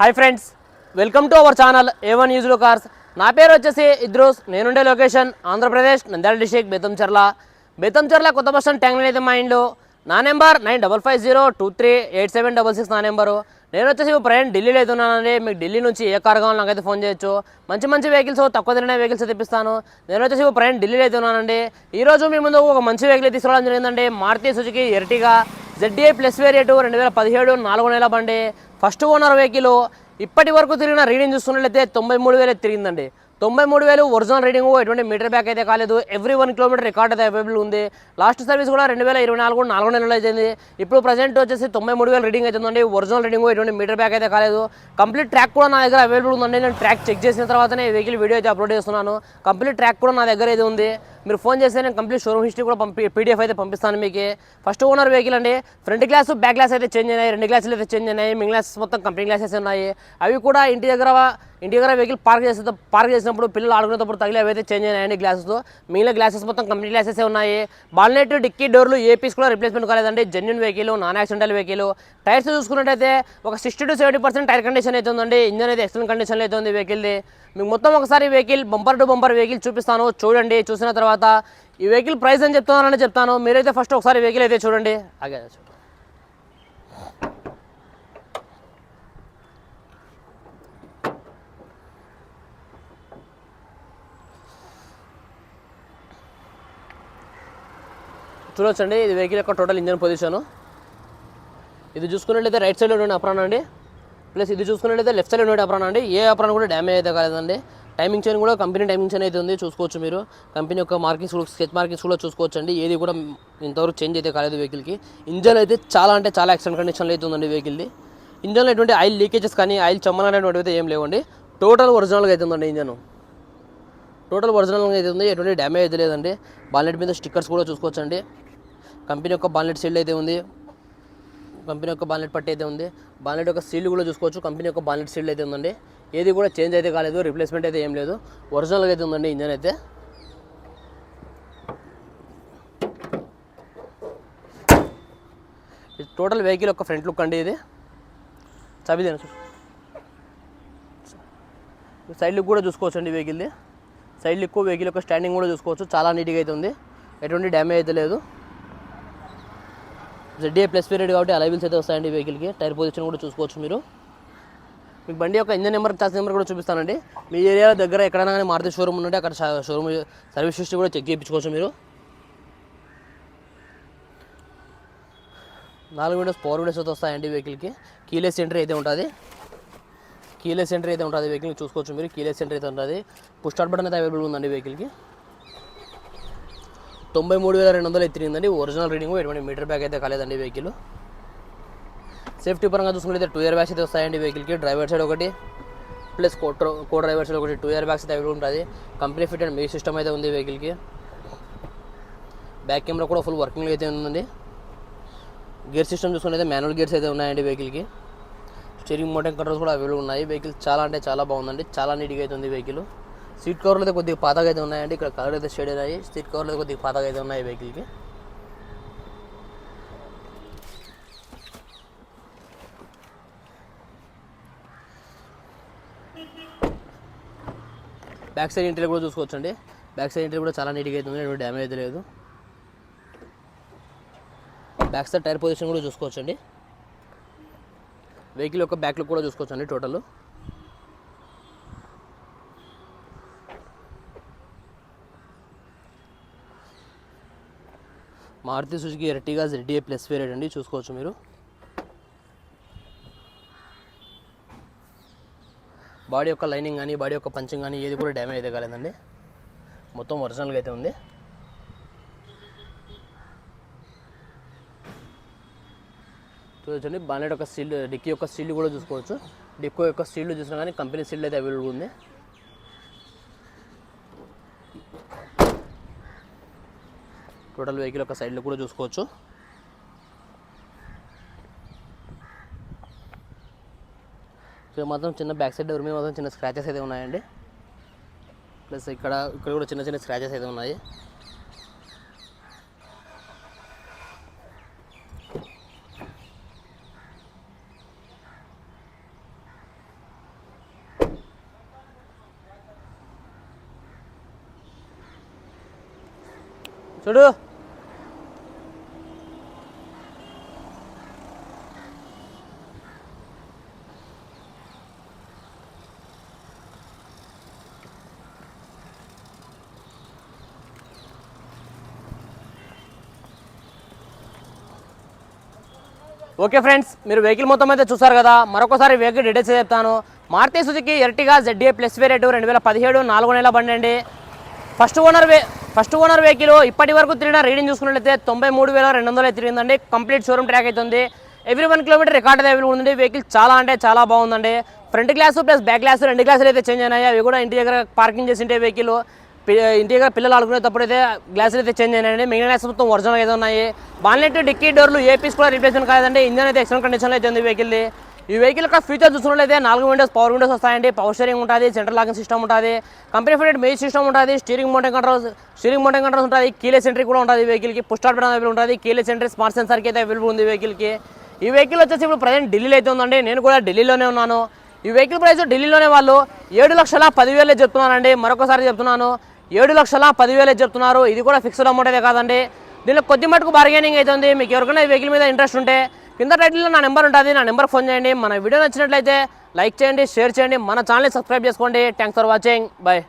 Hi friends welcome to our channel A one యూజ్లో cars. నా పేరు వచ్చేసి ఇద్రోస్ నేనుండే లొకేషన్ ఆంధ్రప్రదేశ్ నంద్యాల డిస్టిక్ బెతంచర్ల బెతంచర్ల కొత్త బస్ స్టాండ్ ట్యాంక్ అయితే మా ఇంట్లో నా number nine double five zero two three eight seven double six నా నెంబరు. నేను వచ్చేసి ఇప్పుడు ప్రయాణం ఢిల్లీలో అయితే ఉన్నానండి మీకు ఢిల్లీ నుంచి ఏ కార్ కావాలో నాకైతే ఫోన్ చేయొచ్చు. మంచి మంచి వెహికల్స్ తక్కువ తిరిగిన వెహికల్స్ తెప్పిస్తాను. నేను వచ్చేసి ఇప్పుడు ప్రయాణం ఢిల్లీలో అయితే ఉన్నానండి ఈ రోజు మీ ముందు ఒక మంచి వెహికల్ తీసుకోవడం జరిగిందండి. Maruti Suzuki Ertiga. ZDA plus variant రెండు వేల పదిహేడు నాలుగు నెల బండి. ఫస్ట్ ఓనర్ వెహికల్ ఇప్పటి వరకు తిరిగిన రీడింగ్ చూస్తున్నట్లయితే తొంభై మూడు వేలు తిరిగిందండి. తొంభై మూడు వేలు ఒరిజినల్ రీడింగ్ ఎటువంటి మీటర్ బ్యాక్ అయితే కాలేదు. ఎవ్రీ వన్ కిలోమీటర్ రికార్డ్ అయితే అవైలబుల్ ఉంది. లాస్ట్ సర్వీస్ కూడా రెండు వేల ఇరవై నాలుగు నాలుగు నెలలు అయితే ఇప్పుడు ప్రజెంట్ వచ్చేసి తొంభై మూడు వేలు రీడింగ్ అవుతుందండి ఒరిజినల్ రీడింగ్ ఎటువంటి మీటర్ బ్యాక్ అయితే కాలేదు. కంప్లీట్ ట్రాక్ కూడా నా దగ్గర అవైలబుల్ ఉందండి. నేను ట్రాక్ చెక్ చేసిన తర్వాతనే వెహికల్ వీడియో అయితే అప్లోడ్ చేస్తున్నాను. కంప్లీట్ ట్రాక్ కూడా నా దగ్గర అయితే ఉంది. మీరు ఫోన్ చేస్తే నేను కంప్లీట్ షోరూమ్ హిస్టరీ కూడా పంపి పీడిఎఫ్ అయితే పంపిస్తాను మీకు. ఫస్ట్ ఓనర్ వెహికల్ అండి. ఫ్రంట్ గ్లాస్ బ్యాక్ గ్లాస్ అయితే చేంజ్ అయినాయి రెండు గ్లాసులు అయితే చేంజ్ అయినాయి మిగిలిన గ్లాసెస్ మొత్తం కంపెనీ గ్లాసెస్ ఉన్నాయి. అవి కూడా ఇంటి దగ్గర ఇంటి దగ్గర వెహికల్ పార్క్ చేసే పార్క్ చేసినప్పుడు పిల్లలు ఆడుకునేటప్పుడు తగిలి అవి అయితే చేంజ్ అయినాయండి గ్లాసెస్ మిగిలిన గ్లాసెస్ మొత్తం కంపెనీ గ్లాసెస్ ఉన్నాయి. బాల్నెట్ డిక్కీ డోర్లు ఏ పీస్ కూడా రిప్లేస్మెంట్ కాలేదండి. Genuine vehicle non accidental vehicle tyres చూసుకున్నట్టయితే ఒక sixty to seventy percent tyre condition అయితే ఉందండి. ఇంజన్ అయితే ఎక్సలెంట్ కండిషన్లో అయితే ఉంది వెహికల్ది మీకు మొత్తం ఒకసారి vehicle bumper to bumper vehicle చూపిస్తాను. చూడండి చూసిన తర్వాత ఈ వెహికల్ ప్రైస్ అని చెప్తున్నానని చెప్తాను. మీరైతే ఫస్ట్ ఒకసారి వెహికల్ అయితే చూడండి. అగే చూడండి చూడొచ్చండి ఇది వెహికల్ యొక్క టోటల్ ఇంజన్ పొజిషను ఇది చూసుకున్నట్లయితే రైట్ సైడ్లో ఉండే అప్రాన్ అండి. ప్లస్ ఇది చూసుకున్నట్లయితే లెఫ్ట్ సైడ్ ఉండే అప్రాన్ అండి. ఏ అప్రాన్ కూడా డ్యామేజ్ అయితే కాలేదండి. టైమింగ్ చైన్ కూడా కంపెనీ టైమింగ్ చైన్ అయితే ఉంది చూసుకోవచ్చు మీరు. కంపెనీ యొక్క మార్కింగ్స్ కూడా స్కెచ్ మార్కింగ్స్ కూడా చూసుకోవచ్చు అండి ఏది కూడా ఇంతవరకు చేంజ్ అయితే కాలేదు వెహికల్కి. ఇంజన్ అయితే చాలా అంటే చాలా యాక్సిడెంట్ కండిషన్లో అయితే ఉందండి వెహికల్ది. ఇంజన్లో ఎటువంటి ఆయిల్ లీకేజెస్ కానీ ఆయిల్ చమ్మనటువంటివి అయితే ఏం లేవండి. టోటల్ ఒరిజినల్గా అయితే ఉందండి ఇంజన్. టోటల్ ఒరిజినల్గా అయితే ఉంది ఎటువంటి డ్యామేజ్ అయితే లేదండి. బాలెట్ మీద స్టిక్కర్స్ కూడా చూసుకోవచ్చండి. కంపెనీ యొక్క బాలెట్ సీల్ అయితే ఉంది. కంపెనీ యొక్క బాలెట్ పట్టి అయితే ఉంది. బాలెట్ యొక్క సీల్ కూడా చూసుకోవచ్చు. కంపెనీ యొక్క బాలెట్ సీల్ అయితే ఉందండి. ఏది కూడా చేంజ్ అయితే కాలేదు రిప్లేస్మెంట్ అయితే ఏం లేదు. ఒరిజినల్గా అయితే ఉందండి ఇంజన్ అయితే. టోటల్ వెహికల్ యొక్క ఫ్రంట్ లుక్ అండి ఇది. చదివేను సైడ్ లుక్ కూడా చూసుకోవచ్చు అండి వెహికల్ది సైడ్ లుక్ వెహికల్ యొక్క స్టాండింగ్ కూడా చూసుకోవచ్చు. చాలా నీట్గా అయితే ఉంది. ఎటువంటి డ్యామేజ్ అయితే లేదు. జెడ్డీఏ ప్లస్ పీరియడ్ కాబట్టి అలైవిల్స్ అయితే వస్తాయండి వెహికల్కి టైర్ పొజిషన్ కూడా చూసుకోవచ్చు మీరు. మీకు బండి యొక్క ఇంజన్ నెంబర్ టచ్ నెంబర్ కూడా చూపిస్తానండి. మీ ఏరియా దగ్గర ఎక్కడైనా కానీ మారుతి షోరూమ్ ఉంటే అక్కడ షోరూమ్ సర్వీస్ హిస్టరీ కూడా చెక్ చేయించుకోవచ్చు మీరు. నాలుగు విండోస్ పవర్ విండోస్ అయితే వస్తాయండి వెహికల్కి కీలెస్ ఎంట్రీ అయితే ఉంటుంది. కీలెస్ ఎంట్రీ అయితే ఉంటుంది వెహికల్ చూసుకోవచ్చు మీరు. కీలెస్ ఎంట్రీ అయితే ఉంటుంది. పుష్ స్టార్ట్ బటన్ అయితే అవైలబుల్ ఉందండి వెహికల్కి తొంభై మూడు వేల రెండు వందలు ఎత్తిరిందండి. ఒరిజినల్ రీడింగ్ ఎటువంటి మీటర్ బ్యాగ్ అయితే కాలేదండి వెహికల్ సేఫ్టీ పరంగా చూసుకుంటే టూ ఇయర్ బ్యాగ్స్ అయితే వస్తాయండి వెహికల్కి డ్రైవర్ సైడ్ ఒకటి plus co co driver side ఒకటి టూ ఇయర్ బ్యాగ్స్ అయితే అవైలబుల్ ఉంటుంది కంపెనీ ఫిట్ అండ్ మీ సిస్టమ్ అయితే ఉంది వెహికల్కి బ్యాక్ కెమెరా కూడా ఫుల్ వర్కింగ్లో అయితే ఉందండి గేర్ సిస్టమ్ చూసుకుంటే మాన్యువల్ గేర్స్ అయితే ఉన్నాయండి వెహికల్కి స్టీరింగ్ మోటన్ కంట్రోల్స్ కూడా అవైలబుల్ ఉన్నాయి. వెహికల్ చాలా అంటే చాలా బాగుందండి. చాలా నీట్గా అయితే ఉంది వెహికల్ సీట్ కవర్లు అయితే కొద్దిగా పాతగా అయితే ఉన్నాయండి. ఇక్కడ కలర్ అయితే షేడ్ అయినాయి. సీట్ కవర్లు అయితే కొద్దిగా పాతగా అయితే ఉన్నాయి వెహికల్కి బ్యాక్ సైడ్ ఇంటర్ కూడా చూసుకోవచ్చండి. బ్యాక్ సైడ్ ఇంటర్ కూడా చాలా నీట్గా అయితే ఉంది. ఎటువంటి డ్యామేజ్ అయితే లేదు. బ్యాక్ సైడ్ టైర్ పొజిషన్ కూడా చూసుకోవచ్చండి. వెహికల్ యొక్క బ్యాక్ లుక్ కూడా చూసుకోవచ్చండి total Maruti Suzuki Ertiga ZDA plus variant అండి చూసుకోవచ్చు మీరు. బాడీ యొక్క లైనింగ్ కానీ బాడీ యొక్క పంచింగ్ కానీ ఏది కూడా డ్యామేజ్ అయితే కాలేదండి. మొత్తం ఒరిజినల్గా అయితే ఉంది. చూడొచ్చండి బాలెట్ యొక్క సీల్ డిక్కీ యొక్క సీల్ కూడా చూసుకోవచ్చు. డిక్కో యొక్క సీల్డ్ చూసినా కానీ కంపెనీ సీల్డ్ అయితే అవైలబుల్ ఉంది. టోటల్ వెహికల్ యొక్క సైడ్లో కూడా చూసుకోవచ్చు. ఇక్కడ మాత్రం చిన్న బ్యాక్ సైడ్ డోర్ మీద మాత్రం చిన్న స్క్రాచెస్ అయితే ఉన్నాయండి. ప్లస్ ఇక్కడ ఇక్కడ కూడా చిన్న చిన్న స్క్రాచెస్ అయితే ఉన్నాయి. చూడు! ఓకే ఫ్రెండ్స్ మీరు వెహికల్ మొత్తం అయితే చూసారు కదా. మరొకసారి వెహికల్ డీటెయిల్స్ చెప్తాను. Maruti Suzuki Ertiga ZDA plus variant రెండు వేల పదిహేడు నాలుగు నెలల బండి అండి. ఫస్ట్ ఓనర్ వే ఫస్ట్ ఓనర్ వెహికల్ ఇప్పటి వరకు తిరిగిన రీడింగ్ చూసుకున్నట్లయితే తొంభై మూడు వేల రెండు వందలు తిరిగిందండి. కంప్లీట్ షోరూమ్ ట్రాక్ అవుతుంది every one kilometre record available ఉంది వెహికల్ చాలా అంటే చాలా బాగుందండి. Front glass plus back glass రెండు గ్లాసులు అయితే చేంజ్ అయినాయి. అవి కూడా ఇంటి దగ్గర పార్కింగ్ చేసి ఉంటే వెహికల్. ఇంటి దగ్గర పిల్లలు ఆడుకునేటప్పుడు అయితే గ్లాసులు అయితే చేంజ్ అయినాయండి. మిగిలిన గ్లాస్ మొత్తం ఒరిజినల్ అయితే ఉన్నాయి. బాన్లెట్ డిక్కీ డోర్లు ఏ పీస్ కూడా రిప్లేస్మెంట్ కాదండి ఇంజన్ అయితే ఎక్సలెంట్ కండిషన్లో అయితే ఉంది వెహికల్ ఈ వెహికల్ యొక్క ఫీచర్ చూసుకున్నట్లయితే నాలుగు విండోస్ పవర్ విండోస్ వస్తాయండి. పవర్ స్టీరింగ్ ఉంటుంది సెంట్రల్ లాకింగ్ సిస్టమ్ ఉంటుంది. కంపెనీ ఫిటెడ్ మెయిన్ సిస్టమ్ ఉంటుంది steering mounted controls steering mounted controls ఉంటుంది. కీలెస్ ఎంట్రీ కూడా ఉంటుంది వెహికల్కి పుష్ స్టార్ట్ పెట్టడం అవైలబుల్ ఉంటుంది. కీలెస్ ఎంట్రీ స్మార్ట్ సెన్సర్కి అయితే అవైలబుల్ ఉంది వెహికల్కి ఈ వెహికల్ వచ్చేసి ఇప్పుడు ప్రజెంట్ ఢిల్లీలో అయితే ఉందండి. నేను కూడా ఢిల్లీలోనే ఉన్నాను. ఈ వెహికల్ ప్రైస్ ఢిల్లీలోనే వాళ్ళు ఏడు లక్షల పదివేలే చెప్తున్నానండి మరొకసారి చెప్తున్నాను. ఏడు లక్షల పదివేలు చెప్తున్నారు. ఇది కూడా ఫిక్స్డ్ అమౌంట్ అయితే కాదండి. దీనిలో కొద్ది మటుకు బార్గెనింగ్ అవుతుంది మీకు ఎవరికైనా వెహికల్ మీద ఇంట్రెస్ట్ ఉంటే కింద టైటిల్లో నా నెంబర్ ఉంటుంది. నా నెంబర్ ఫోన్ చేయండి. మన వీడియో నచ్చినట్లయితే లైక్ చేయండి షేర్ చేయండి. మన ఛానల్ని సబ్స్క్రైబ్ చేసుకోండి. Thanks for watching bye